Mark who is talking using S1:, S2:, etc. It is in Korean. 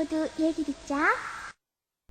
S1: 모두 얘기 듣자.